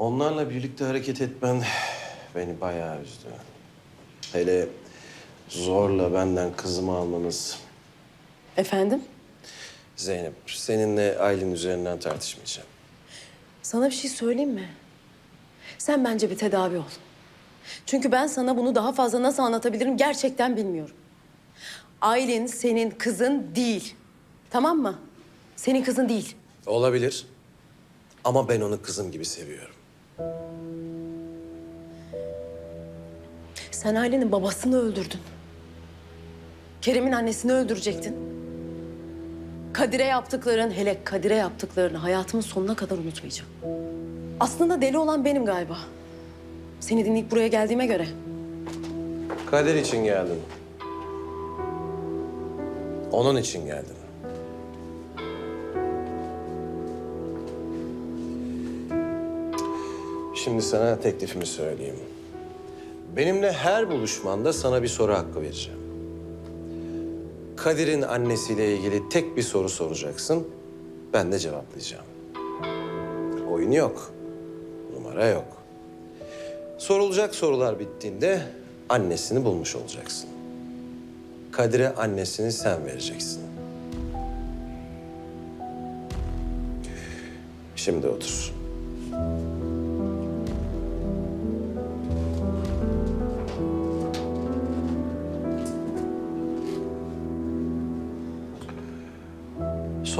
Onlarla birlikte hareket etmen beni bayağı üzdü. Hele zorla benden kızımı almanız. Efendim? Zeynep, seninle Aylin üzerinden tartışmayacağım. Sana bir şey söyleyeyim mi? Sen bence bir tedavi ol. Çünkü ben sana bunu daha fazla nasıl anlatabilirim gerçekten bilmiyorum. Aylin senin kızın değil. Tamam mı? Senin kızın değil. Olabilir. Ama ben onu kızım gibi seviyorum. Sen Aylin'in babasını öldürdün. Kerem'in annesini öldürecektin. Kadir'e yaptıkların, hele Kadir'e yaptıklarını hayatımın sonuna kadar unutmayacağım. Aslında deli olan benim galiba. Seni dinleyip buraya geldiğime göre. Kader için geldin. Onun için geldin. Şimdi sana teklifimi söyleyeyim. Benimle her buluşmanda sana bir soru hakkı vereceğim. Kadir'in annesiyle ilgili tek bir soru soracaksın. Ben de cevaplayacağım. Oyun yok. Numara yok. Sorulacak sorular bittiğinde annesini bulmuş olacaksın. Kadir'e annesini sen vereceksin. Şimdi otur.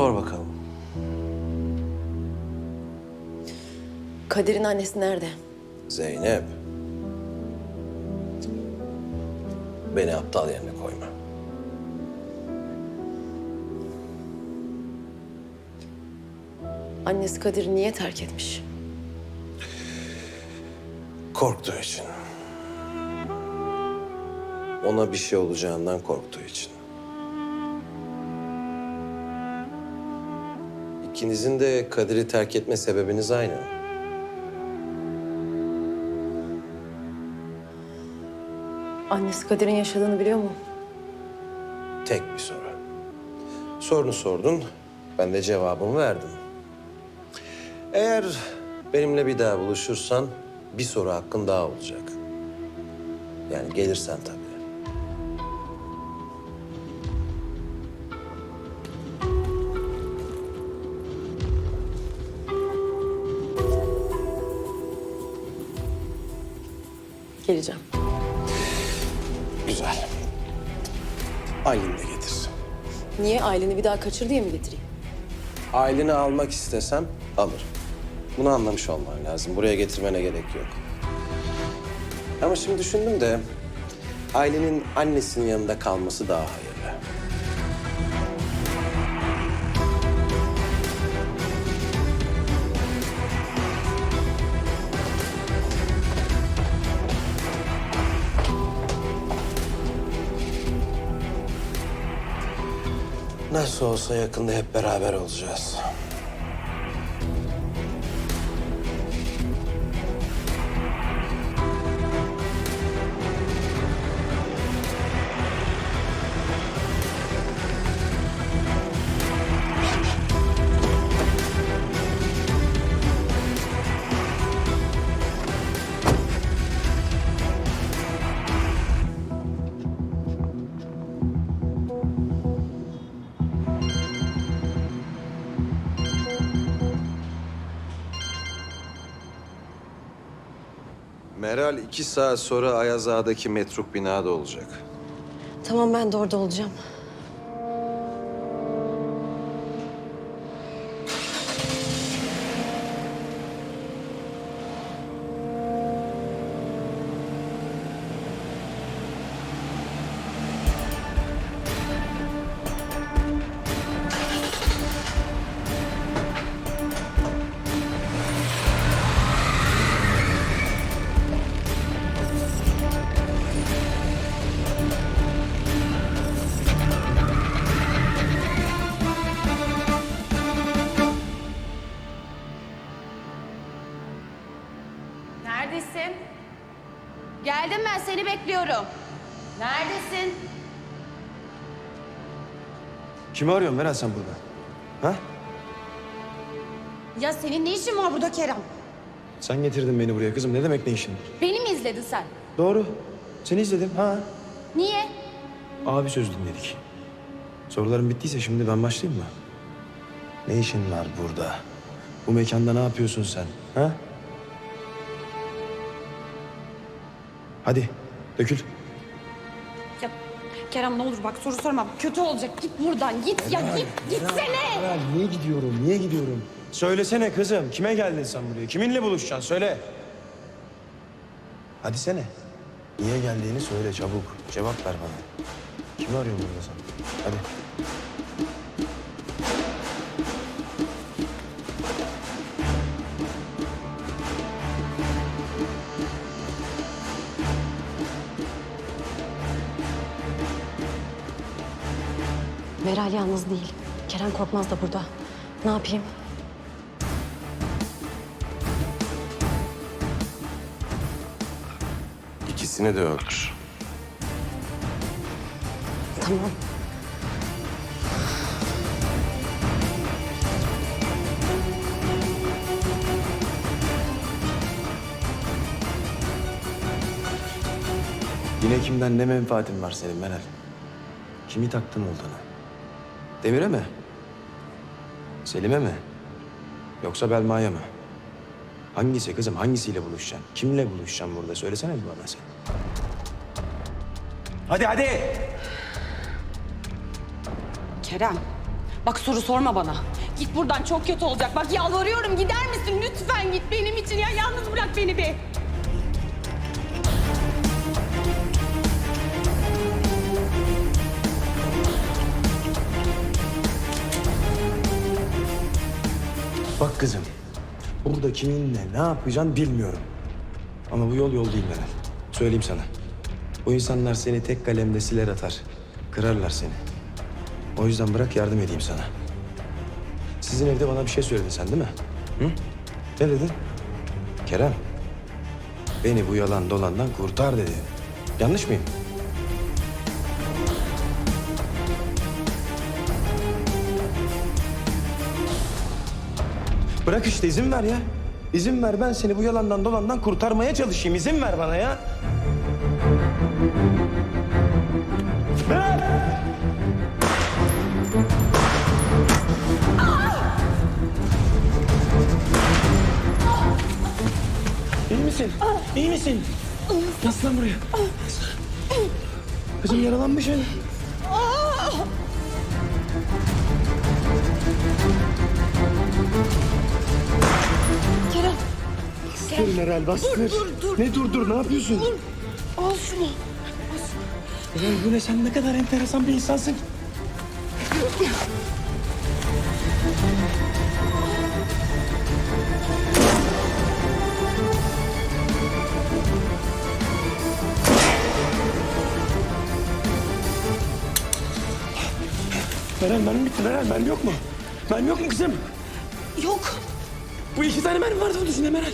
Sor bakalım. Kadir'in annesi nerede? Zeynep. Beni aptal yerine koyma. Annesi Kadir'i niye terk etmiş? Korktuğu için. Ona bir şey olacağından korktuğu için. İkinizin de Kadir'i terk etme sebebiniz aynı. Annesi Kadir'in yaşadığını biliyor mu? Tek bir soru. Sorunu sordun, ben de cevabımı verdim. Eğer benimle bir daha buluşursan bir soru hakkın daha olacak. Yani gelirsen tabii. Geleceğim. Güzel. Aylin de getir. Niye? Aileni bir daha kaçır diye mi getireyim? Aileni almak istesem alırım. Bunu anlamış olman lazım. Buraya getirmene gerek yok. Ama şimdi düşündüm de ailenin annesinin yanında kalması daha hayırlı. Nasıl olsa yakında hep beraber olacağız. Meral iki saat sonra Ayaz Ağa'daki metruk binada olacak. Tamam ben de orada olacağım. Kimi arıyorsun Meral sen burada? Ha? Ya senin ne işin var burada Kerem? Sen getirdin beni buraya kızım. Ne demek ne işin var? Beni mi izledin sen? Doğru. Seni izledim. Ha. Niye? Abi söz dinledik. Soruların bittiyse şimdi ben başlayayım mı? Ne işin var burada? Bu mekanda ne yapıyorsun sen? Ha? Hadi dökül. Kerem ne olur bak soru sorma. Kötü olacak. Git buradan. Git ya git. Gitsene. Ya niye gidiyorum? Niye gidiyorum? Söylesene kızım. Kime geldin sen buraya? Kiminle buluşacaksın? Söyle. Hadi sene. Niye geldiğini söyle çabuk. Cevap ver bana. Kimi arıyorsun burada sen? Hadi. Meral yalnız değil. Kerem Korkmaz da burada. Ne yapayım? İkisini de öldür. Tamam. Yine kimden ne menfaatin var senin Meral? Kimi taktın olduğunu? Demir'e mi? Selim'e mi? Yoksa Belma'ya mı? Hangisi kızım? Hangisiyle buluşacaksın? Kimle buluşacaksın burada? Söylesene bir bana sen. Hadi hadi! Kerem. Bak soru sorma bana. Git buradan çok kötü olacak. Bak yalvarıyorum gider misin? Lütfen git benim için ya. Yalnız bırak beni bir. Kızım, burada kiminle ne yapacaksın bilmiyorum. Ama bu yol yol değil Meral. Söyleyeyim sana. Bu insanlar seni tek kalemde siler atar. Kırarlar seni. O yüzden bırak yardım edeyim sana. Sizin evde bana bir şey söyledin sen değil mi? Hı? Ne dedin? Kerem, beni bu yalan dolandan kurtar dedi. Yanlış mıyım? Bırak işte izin ver ya. İzin ver ben seni bu yalandan dolandan kurtarmaya çalışayım. İzin ver bana ya. İyi misin? İyi misin? Yaslan buraya. Kızım yaralanmışsın. Kerem. Dur Meral bastır. Dur dur dur. Ne dur dur ne yapıyorsun? Dur. Al şunu. Meral ne sen ne kadar enteresan bir insansın. Meral mermi bitti Meral mermi yok mu? Mermi yok mu kızım? Yok. Bu iki tane mermi vardı onun içinde Meral.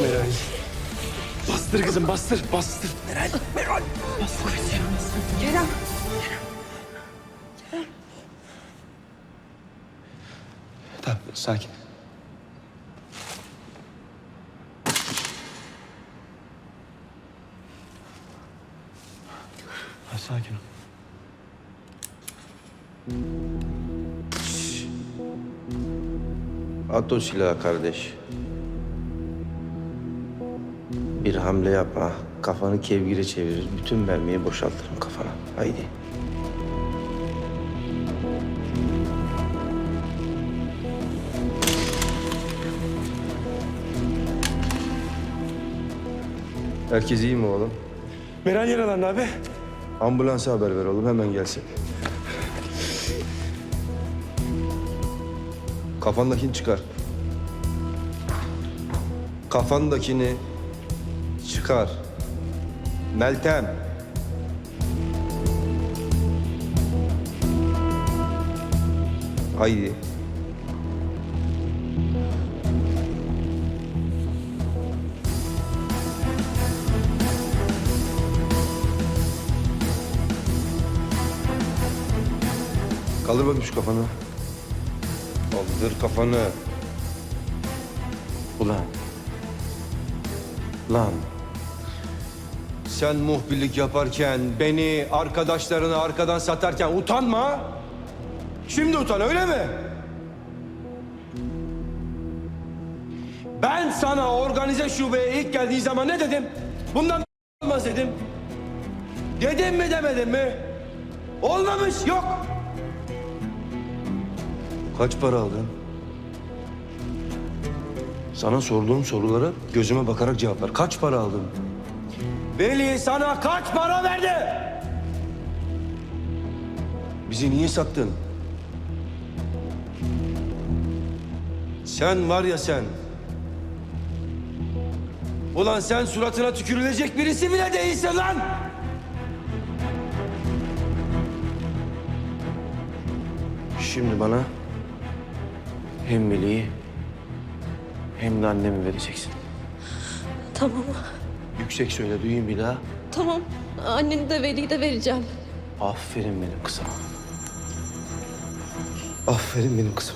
Meral. Bastır kızım bastır bastır. Meral. Meral. Bastır. bastır. Kerem. Tamam sakin. Ha, sakin ol. At o silahı kardeş. Bir hamle yapma. Kafanı kevgire çevirir. Bütün mermiyi boşaltırım kafana. Haydi. Herkes iyi mi oğlum? Meral yaralandı abi. Ambulansa haber ver oğlum hemen gelsin. Kafandakini çıkar. Kafandakini çıkar. Meltem. Haydi. Kaldır bakayım şu kafanı. Kaldır kafanı. Ulan. Lan. Sen muhbirlik yaparken, beni arkadaşlarına arkadan satarken utanma. Şimdi utan öyle mi? Ben sana organize şubeye ilk geldiği zaman ne dedim? Bundan olmaz dedim. Dedim mi demedim mi? Olmamış yok. Kaç para aldın? Sana sorduğum sorulara gözüme bakarak cevap ver. Kaç para aldın? Veli sana kaç para verdi? Bizi niye sattın? Sen var ya sen. Ulan sen suratına tükürülecek birisi bile değilsin lan! Şimdi bana hem Veli'yi hem de annemi vereceksin. Tamam, Yüksek söyle duyayım bir daha. tamam. Anneni de Veli'yi de vereceğim. Aferin benim kızıma. Aferin benim kızım.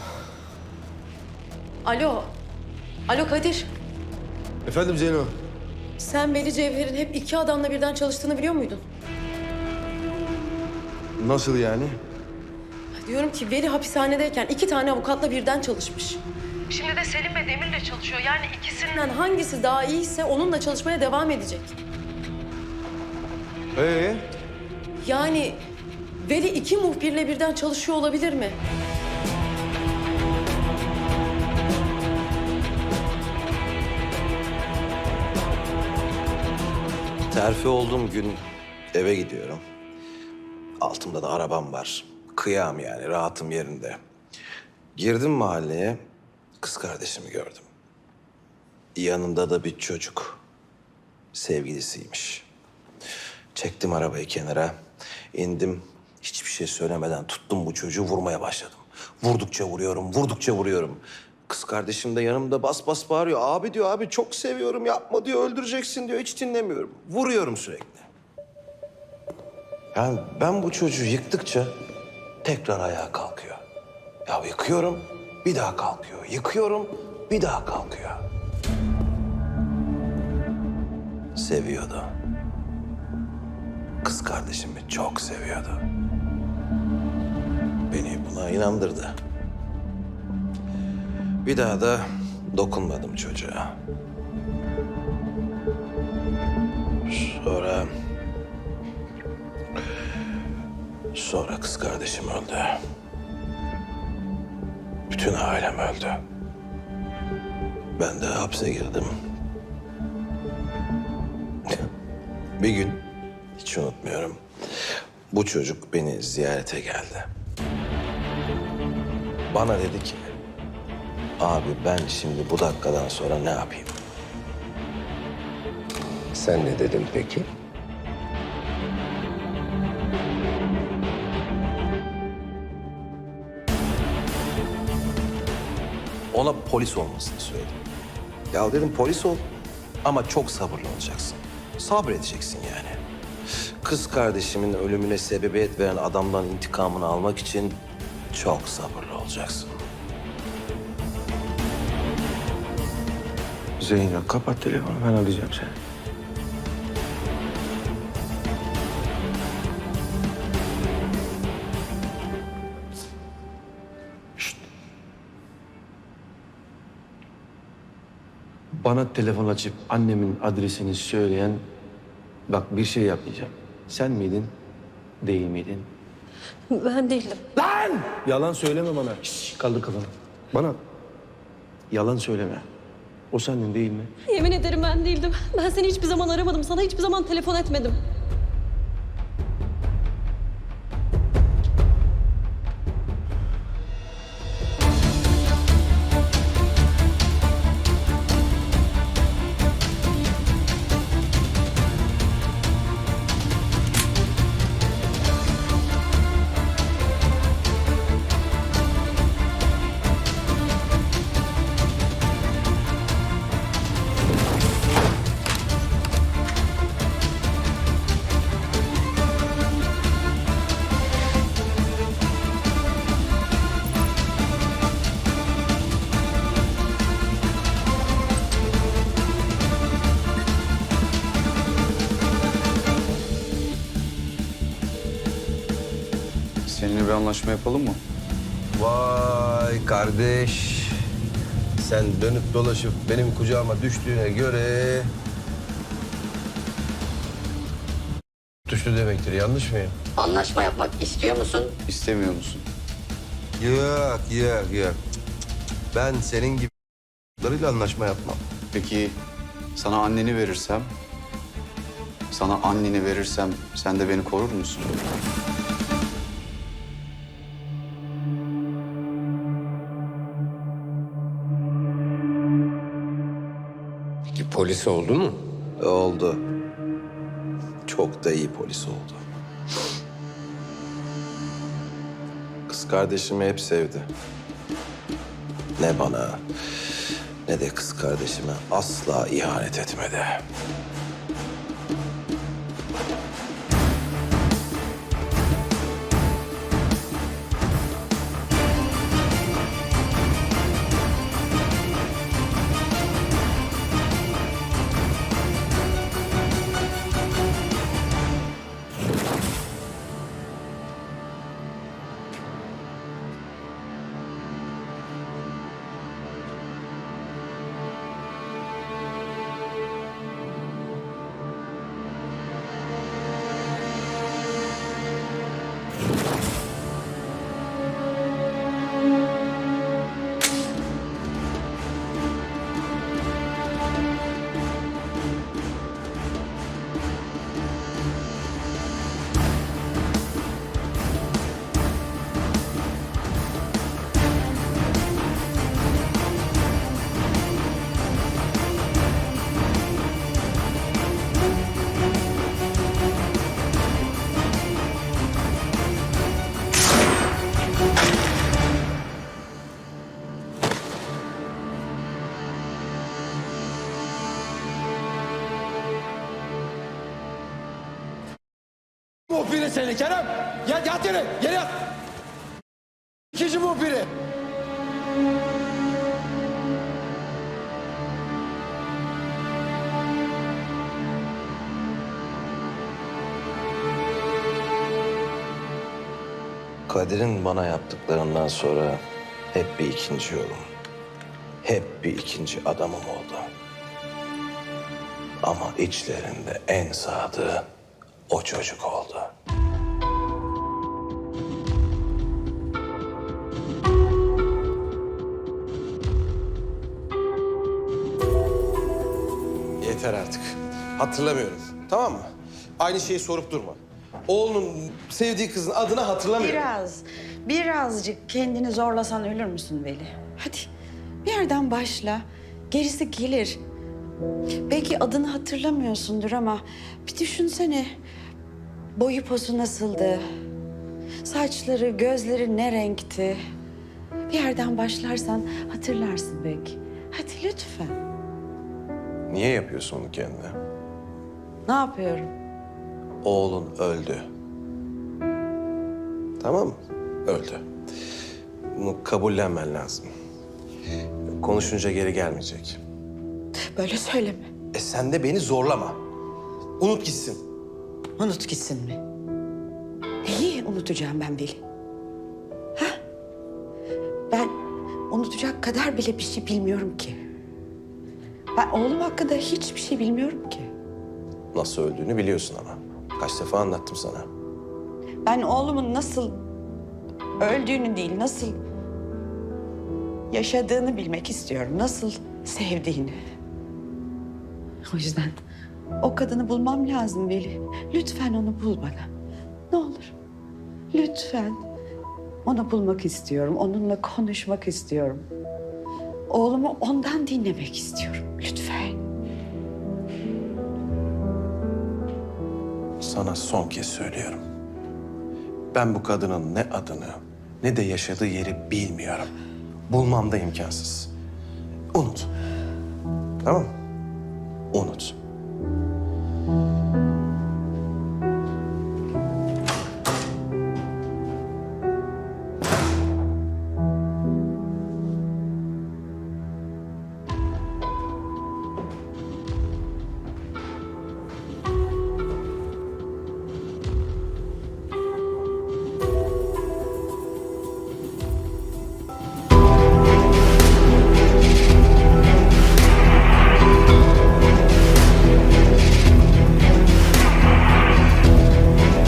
Alo. Alo Kadir. Efendim Zeyno. Sen Veli Cevher'in hep iki adamla birden çalıştığını biliyor muydun? Nasıl yani? Diyorum ki Veli hapishanedeyken iki tane avukatla birden çalışmış. Şimdi de Selim ve Demir'le çalışıyor. Yani ikisinden hangisi daha iyiyse onunla çalışmaya devam edecek. Ee? Yani Veli iki muhbirle birden çalışıyor olabilir mi? Terfi olduğum gün eve gidiyorum. Altımda da arabam var. Kıyam yani, rahatım yerinde. Girdim mahalleye, kız kardeşimi gördüm. Yanında da bir çocuk. Sevgilisiymiş. Çektim arabayı kenara, indim. Hiçbir şey söylemeden tuttum bu çocuğu vurmaya başladım. Vurdukça vuruyorum, vurdukça vuruyorum. Kız kardeşim de yanımda bas bas bağırıyor. Abi diyor, abi çok seviyorum, yapma diyor, öldüreceksin diyor. Hiç dinlemiyorum. Vuruyorum sürekli. Yani ben bu çocuğu yıktıkça tekrar ayağa kalkıyor. Ya yıkıyorum, bir daha kalkıyor. Yıkıyorum, bir daha kalkıyor. Seviyordu. Kız kardeşimi çok seviyordu. Beni buna inandırdı. Bir daha da dokunmadım çocuğa. Sonra... Sonra kız kardeşim öldü. Bütün ailem öldü. Ben de hapse girdim. Bir gün hiç unutmuyorum. Bu çocuk beni ziyarete geldi. Bana dedi ki, abi ben şimdi bu dakikadan sonra ne yapayım? Sen ne dedin peki? Ona polis olmasını söyledim. Ya dedim polis ol ama çok sabırlı olacaksın. Sabredeceksin yani. Kız kardeşimin ölümüne sebebiyet veren adamdan intikamını almak için çok sabırlı olacaksın. Zeyno kapat telefonu ben arayacağım seni. Bana telefon açıp annemin adresini söyleyen bak bir şey yapmayacağım. Sen miydin? Değil miydin? Ben değildim. Lan! Yalan söyleme bana. Şşş, kaldır kafanı. Bana yalan söyleme. O sendin değil mi? Yemin ederim ben değildim. Ben seni hiçbir zaman aramadım. Sana hiçbir zaman telefon etmedim. Anlaşma yapalım mı? Vay kardeş. Sen dönüp dolaşıp benim kucağıma düştüğüne göre... Düştü demektir. Yanlış mıyım? Anlaşma yapmak istiyor musun? İstemiyor musun? Yok, yok, yok. Ben senin gibi anlaşma yapmam. Peki sana anneni verirsem, sana anneni verirsem sen de beni korur musun? Polis oldu mu? Oldu. Çok da iyi polis oldu. Kız kardeşimi hep sevdi. Ne bana ne de kız kardeşime asla ihanet etmedi. Muhbiri seni Kerem. Yat, yat yere, yere yat. İkinci muhbiri. Kadir'in bana yaptıklarından sonra hep bir ikinci yolum. Hep bir ikinci adamım oldu. Ama içlerinde en sadığı o çocuk oldu. Hatırlamıyorum. Tamam mı? Aynı şeyi sorup durma. Oğlunun sevdiği kızın adını hatırlamıyorum. Biraz, birazcık kendini zorlasan ölür müsün Veli? Hadi bir yerden başla. Gerisi gelir. Belki adını hatırlamıyorsundur ama bir düşünsene. Boyu pozu nasıldı? Saçları, gözleri ne renkti? Bir yerden başlarsan hatırlarsın belki. Hadi lütfen. Niye yapıyorsun onu kendine? Ne yapıyorum? Oğlun öldü. Tamam mı? Öldü. Bunu kabullenmen lazım. Konuşunca geri gelmeyecek. Böyle söyleme. E sen de beni zorlama. Unut gitsin. Unut gitsin mi? Neyi unutacağım ben Veli? Ha? Ben unutacak kadar bile bir şey bilmiyorum ki. Ben oğlum hakkında hiçbir şey bilmiyorum ki. Nasıl öldüğünü biliyorsun ama. Kaç defa anlattım sana. Ben oğlumun nasıl öldüğünü değil, nasıl yaşadığını bilmek istiyorum. Nasıl sevdiğini. O yüzden o kadını bulmam lazım Veli. Lütfen onu bul bana. Ne olur. Lütfen. Onu bulmak istiyorum. Onunla konuşmak istiyorum. Oğlumu ondan dinlemek istiyorum. Lütfen. Sana son kez söylüyorum. Ben bu kadının ne adını ne de yaşadığı yeri bilmiyorum. Bulmam da imkansız. Unut. Tamam mı? Unut.